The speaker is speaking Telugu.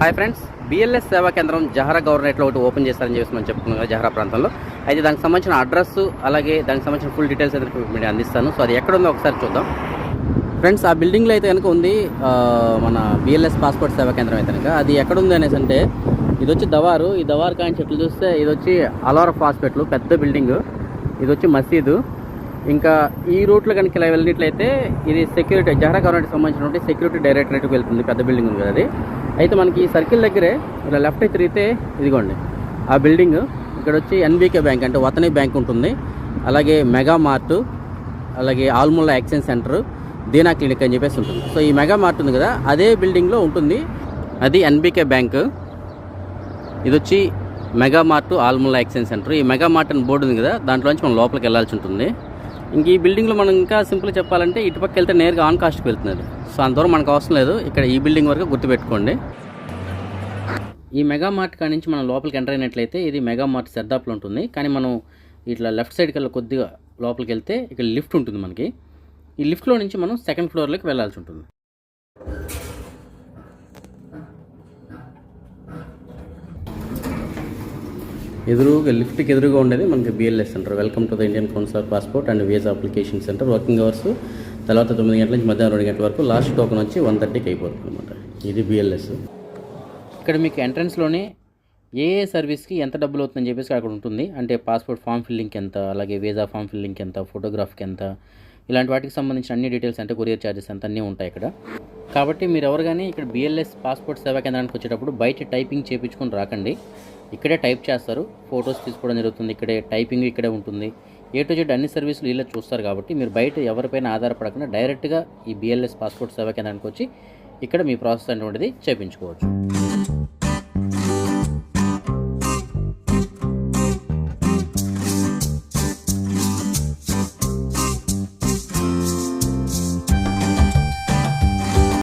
హాయ్ ఫ్రెండ్స్ బిఎల్ఎస్ సేవా కేంద్రం జహరా గవర్నరేట్లో ఒకటి ఓపెన్ చేస్తారని చెప్పేసి మనం చెప్పుకున్నాం కదా జహరా ప్రాంతంలో. అయితే దానికి సంబంధించిన అడ్రస్ అలాగే దానికి సంబంధించిన ఫుల్ డీటెయిల్స్ అయితే మీకు అందిస్తాను. సో అది ఎక్కడ ఉందో ఒకసారి చూద్దాం. ఫ్రెండ్స్ ఆ బిల్డింగ్లో అయితే కనుక ఉంది మన బిఎల్ఎస్ పాస్పోర్ట్ సేవా కేంద్రం అయితే కనుక. అది ఎక్కడ ఉంది అనేసి అంటే ఇది వచ్చి దవారు. ఈ దవారు కాని చెట్లు చూస్తే ఇది వచ్చి అలోరా హాస్పిటల్ పెద్ద బిల్డింగ్. ఇది వచ్చి మసీదు. ఇంకా ఈ రూట్లో కనుక ఇలా వెళ్ళినట్లయితే ఇది సెక్యూరిటీ జహరా గవర్నమెంట్కి సంబంధించినటువంటి సెక్యూరిటీ డైరెక్టరేట్కి వెళ్తుంది పెద్ద బిల్డింగ్ ఉంది కదా అది. అయితే మనకి ఈ సర్కిల్ దగ్గరే ఇలా లెఫ్ట్ తిరిగితే ఇదిగోండి ఆ బిల్డింగ్ ఇక్కడ వచ్చి ఎన్బీకే బ్యాంక్ అంటే వతనీ బ్యాంక్ ఉంటుంది. అలాగే మెగా మార్ట్ అలాగే Al Mulla exchange centre Dina clinic అని చెప్పేసి ఉంటుంది. సో ఈ మెగా మార్ట్ ఉంది కదా అదే బిల్డింగ్లో ఉంటుంది. అది ఎన్బీకే బ్యాంక్. ఇది వచ్చి mega mart Al Mulla exchange centre. ఈ మెగా మార్ట్ అని బోర్డు ఉంది కదా దాంట్లోంచి మనం లోపలికి వెళ్ళాల్సి ఉంటుంది. ఇంక ఈ బిల్డింగ్లో మనం ఇంకా సింపుల్ చెప్పాలంటే ఇటుపక్క వెళ్తే నేరుగా ఆన్ కాస్ట్కి వెళ్తున్నారు. సో అంత దూరం మనకు అవసరం లేదు. ఇక్కడ ఈ బిల్డింగ్ వరకు గుర్తుపెట్టుకోండి. ఈ మెగా మార్ట్ కాడ నుంచి మనం లోపలికి ఎంటర్ అయినట్లయితే ఇది మెగా మార్ట్ సెర్దాప్లో ఉంటుంది. కానీ మనం ఇట్లా లెఫ్ట్ సైడ్కి వెళ్ళి కొద్దిగా లోపలికి వెళ్తే ఇక్కడ లిఫ్ట్ ఉంటుంది మనకి. ఈ లిఫ్ట్లో నుంచి మనం సెకండ్ ఫ్లోర్లోకి వెళ్ళాల్సి ఉంటుంది. ఎదురుగా లిఫ్ట్కి ఎదురుగా ఉండేది మనకి BLS centre welcome to the Indian consular passport and visa application centre working hours తర్వాత తొమ్మిది గంటల నుంచి మధ్యాహ్నం రెండు గంటల వరకు లాస్ట్ టోకెన్ వచ్చి వన్ థర్టీకి అయిపోతుంది అనమాట ఇది బిఎల్ఎస్ ఇక్కడ మీకు ఎంట్రన్స్లోనే ఏ ఏ సర్వీస్కి ఎంత డబ్బులు అవుతుందని చెప్పేసి అక్కడ ఉంటుంది. అంటే పాస్పోర్ట్ ఫామ్ ఫిల్లింగ్కి ఎంత అలాగే వీసా ఫామ్ ఫిల్లింగ్కి ఎంత ఫోటోగ్రాఫ్కి ఎంత ఇలాంటి వాటికి సంబంధించిన అన్ని డీటెయిల్స్ అంటే కొరియర్ ఛార్జెస్ అంత అన్నీ ఉంటాయి ఇక్కడ. కాబట్టి మీరు ఎవరు కానీ ఇక్కడ బిఎల్ఎస్ పాస్పోర్ట్ సేవా కేంద్రానికి వచ్చేటప్పుడు బయట టైపింగ్ చేయించుకొని రాకండి. ఇక్కడే టైప్ చేస్తారు. ఫొటోస్ తీసుకోవడం జరుగుతుంది. ఇక్కడే టైపింగ్ ఇక్కడే ఉంటుంది. ఏ టు జెడ్ అన్ని సర్వీసులు ఇలా చూస్తారు కాబట్టి మీరు బయట ఎవరిపైన ఆధారపడకుండా డైరెక్ట్గా ఈ బిఎల్ఎస్ పాస్పోర్ట్ సేవా కేంద్రానికి వచ్చి ఇక్కడ మీ ప్రాసెస్ అనేటువంటిది చేయించుకోవచ్చు